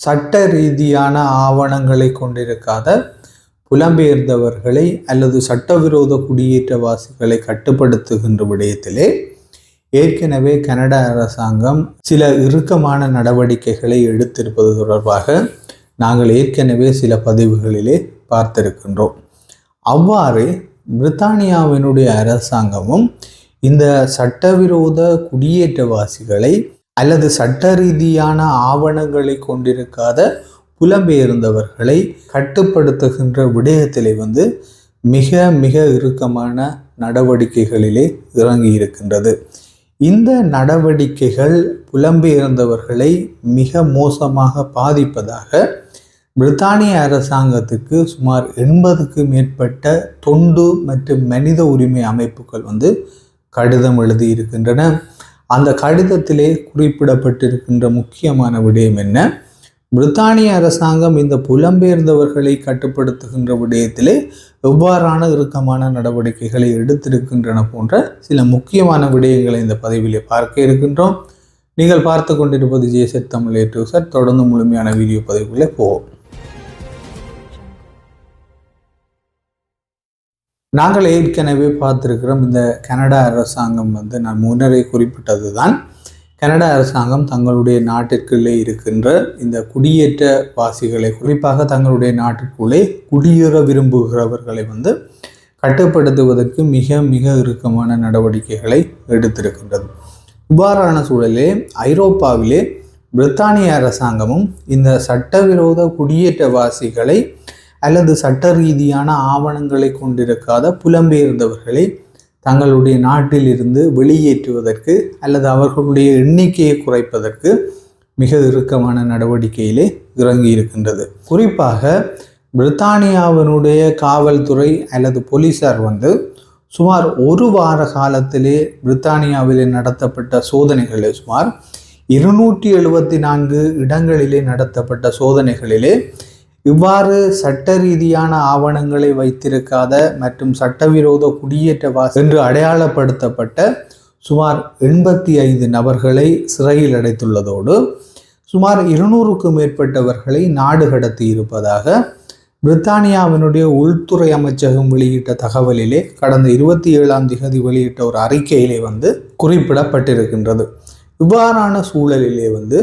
சட்ட ரீதியான ஆவணங்களை கொண்டிருக்காத புலம்பெயர்ந்தவர்களை அல்லது சட்டவிரோத குடியேற்றவாசிகளை கட்டுப்படுத்துகின்ற விடயத்திலே ஏற்கனவே கனடா அரசாங்கம் சில இறுக்கமான நடவடிக்கைகளை எடுத்திருப்பது தொடர்பாக நாங்கள் ஏற்கனவே சில பதிவுகளிலே பார்த்திருக்கின்றோம். அவ்வாறு பிரித்தானியாவினுடைய அரசாங்கமும் இந்த சட்டவிரோத குடியேற்றவாசிகளை அல்லது சட்ட ரீதியான ஆவணங்களை கொண்டிருக்காத புலம்பெயர்ந்தவர்களை கட்டுப்படுத்துகின்ற விடயத்திலே வந்து மிக மிக இறுக்கமான நடவடிக்கைகளிலே இறங்கி இருக்கின்றது இந்த நடவடிக்கைகள் புலம்பெயர்ந்தவர்களை மிக மோசமாக பாதிப்பதாக பிரித்தானிய அரசாங்கத்துக்கு சுமார் எண்பதுக்கு மேற்பட்ட தொண்டு மற்றும் மனித உரிமை அமைப்புகள் வந்து கடிதம் எழுதியிருக்கின்றன. அந்த கடிதத்திலே குறிப்பிடப்பட்டிருக்கின்ற முக்கியமான விடயம் என்ன? பிரித்தானிய அரசாங்கம் இந்த புலம்பெயர்ந்தவர்களை கட்டுப்படுத்துகின்ற விடயத்திலே எவ்வாறான இறுக்கமான நடவடிக்கைகளை எடுத்திருக்கின்றன போன்ற சில முக்கியமான விடயங்களை இந்த பதிவிலே பார்க்க இருக்கின்றோம். நீங்கள் பார்த்து கொண்டிருப்பது ஜேசட் தமிழ் ஏ சார் தொடர்ந்து முழுமையான வீடியோ பதிவுகளே போவோம். நாங்கள் ஏற்கனவே பார்த்துருக்கிறோம் இந்த கனடா அரசாங்கம் வந்து நான் முன்னரே குறிப்பிட்டது தான் கனடா அரசாங்கம் தங்களுடைய நாட்டிற்குள்ளே இருக்கின்ற இந்த குடியேற்ற வாசிகளை குறிப்பாக தங்களுடைய நாட்டுக்குள்ளே குடியேற விரும்புகிறவர்களை வந்து கட்டுப்படுத்துவதற்கு மிக மிக இறுக்கமான நடவடிக்கைகளை எடுத்திருக்கின்றது. இவ்வாறான சூழலே ஐரோப்பாவிலே பிரித்தானிய அரசாங்கமும் இந்த சட்டவிரோத குடியேற்றவாசிகளை அல்லது சட்ட ரீதியான ஆவணங்களை கொண்டிருக்காத புலம்பெயர்ந்தவர்களை தங்களுடைய நாட்டில் இருந்து வெளியேற்றுவதற்கு அல்லது அவர்களுடைய எண்ணிக்கையை குறைப்பதற்கு மிக இறுக்கமான நடவடிக்கையிலே இறங்கி இருக்கின்றது குறிப்பாக பிரித்தானியாவினுடைய காவல்துறை அல்லது போலீசார் வந்து சுமார் ஒரு வார காலத்திலே பிரித்தானியாவிலே நடத்தப்பட்ட சோதனைகளில் சுமார் இருநூற்றி எழுபத்தி நான்கு இடங்களிலே நடத்தப்பட்ட சோதனைகளிலே இவ்வாறு சட்ட ரீதியான ஆவணங்களை வைத்திருக்காத மற்றும் சட்டவிரோத குடியேற்றவாசி என்று அடையாளப்படுத்தப்பட்ட சுமார் எண்பத்தி ஐந்து நபர்களை சிறையில் அடைத்துள்ளதோடு சுமார் இருநூறுக்கும் மேற்பட்டவர்களை நாடு கடத்தி இருப்பதாக பிரித்தானியாவினுடைய உள்துறை அமைச்சகம் வெளியிட்ட தகவலிலே கடந்த இருபத்தி ஏழாம் திகதி வெளியிட்ட ஒரு அறிக்கையிலே வந்து குறிப்பிடப்பட்டிருக்கின்றது. இவ்வாறான சூழலிலே வந்து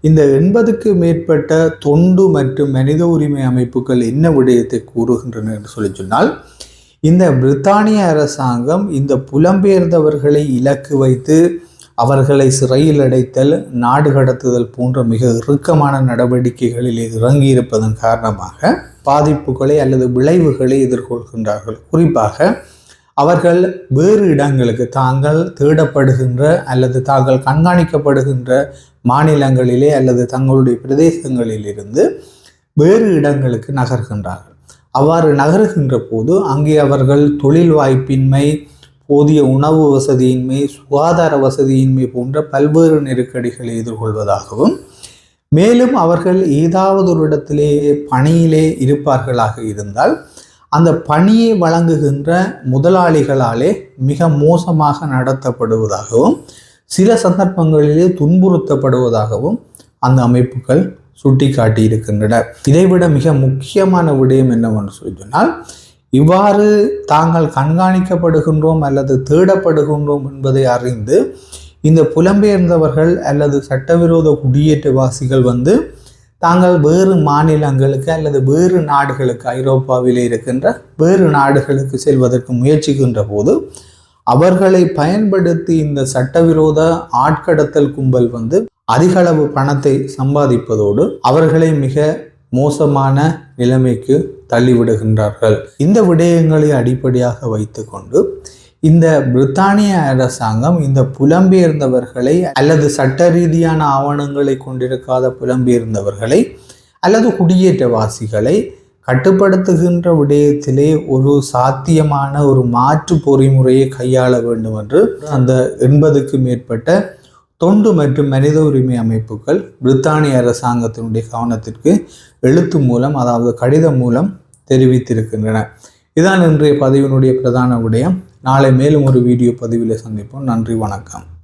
இந்த எண்பதுக்கு மேற்பட்ட தொண்டு மற்றும் மனித உரிமை அமைப்புகள் என்ன விடயத்தை கூறுகின்றன என்று சொல்லி சொன்னால் இந்த பிரித்தானிய அரசாங்கம் இந்த புலம்பெயர்ந்தவர்களை இலக்கு வைத்து அவர்களை சிறையில் அடைத்தல் நாடு கடத்துதல் போன்ற மிக இறுக்கமான நடவடிக்கைகளில் இறங்கியிருப்பதன் காரணமாக பாதிப்புகளை அல்லது விளைவுகளை எதிர்கொள்கின்றார்கள். குறிப்பாக அவர்கள் வேறு இடங்களுக்கு தாங்கள் தேடப்படுகின்ற அல்லது தாங்கள் கண்காணிக்கப்படுகின்ற மாநிலங்களிலே அல்லது தங்களுடைய பிரதேசங்களிலிருந்து வேறு இடங்களுக்கு நகர்கின்றார்கள். அவ்வாறு நகருகின்ற போது அங்கே அவர்கள் தொழில் வாய்ப்பின்மை போதிய உணவு வசதியின்மை சுகாதார வசதியின்மை போன்ற பல்வேறு நெருக்கடிகளை எதிர்கொள்வதாகவும் மேலும் அவர்கள் ஏதாவது ஒரு இடத்திலே பணியிலே இருப்பார்களாக இருந்தால் அந்த பணியை வழங்குகின்ற முதலாளிகளாலே மிக மோசமாக நடத்தப்படுவதாகவும் சில சந்தர்ப்பங்களிலே துன்புறுத்தப்படுவதாகவும் அந்த அமைப்புகள் சுட்டி காட்டி இருக்கின்றன இதைவிட மிக முக்கியமான விடயம் என்னவென்று சொன்னால் இவ்வாறு தாங்கள் கண்காணிக்கப்படுகின்றோம் அல்லது தேடப்படுகின்றோம் என்பதை அறிந்து இந்த புலம்பெயர்ந்தவர்கள் அல்லது சட்டவிரோத குடியேற்றவாசிகள் வந்து தாங்கள் வேறு மாநிலங்களுக்கு அல்லது வேறு நாடுகளுக்கு ஐரோப்பாவில் இருக்கின்ற வேறு நாடுகளுக்கு செல்வதற்கு முயற்சிக்கின்ற போது அவர்களை பயன்படுத்தி இந்த சட்டவிரோத ஆட்கடத்தல் கும்பல் வந்து அதிகளவு பணத்தை சம்பாதிப்பதோடு அவர்களை மிக மோசமான நிலைமைக்கு தள்ளிவிடுகின்றார்கள். இந்த விடயங்களை அடிப்படையாக வைத்துக்கொண்டு இந்த பிரித்தானிய அரசாங்கம் இந்த புலம்பெயர்ந்தவர்களை அல்லது சட்ட ரீதியான ஆவணங்களை கொண்டிருக்காத புலம்பெயர்ந்தவர்களை அல்லது குடியேற்றவாசிகளை கட்டுப்படுத்துகின்ற விடயத்திலே ஒரு சாத்தியமான ஒரு மாற்று பொறிமுறையை கையாள வேண்டும் என்று அந்த எண்பதுக்கு மேற்பட்ட தொண்டு மற்றும் மனித உரிமை அமைப்புகள் பிரித்தானிய அரசாங்கத்தினுடைய கவனத்திற்கு எழுத்து மூலம் அதாவது கடிதம் மூலம் தெரிவித்திருக்கின்றன. இதான் இன்றைய பதிவினுடைய பிரதான விடயம். நாளை மேலும் ஒரு வீடியோ பதிவில் சந்திப்போம். நன்றி வணக்கம்.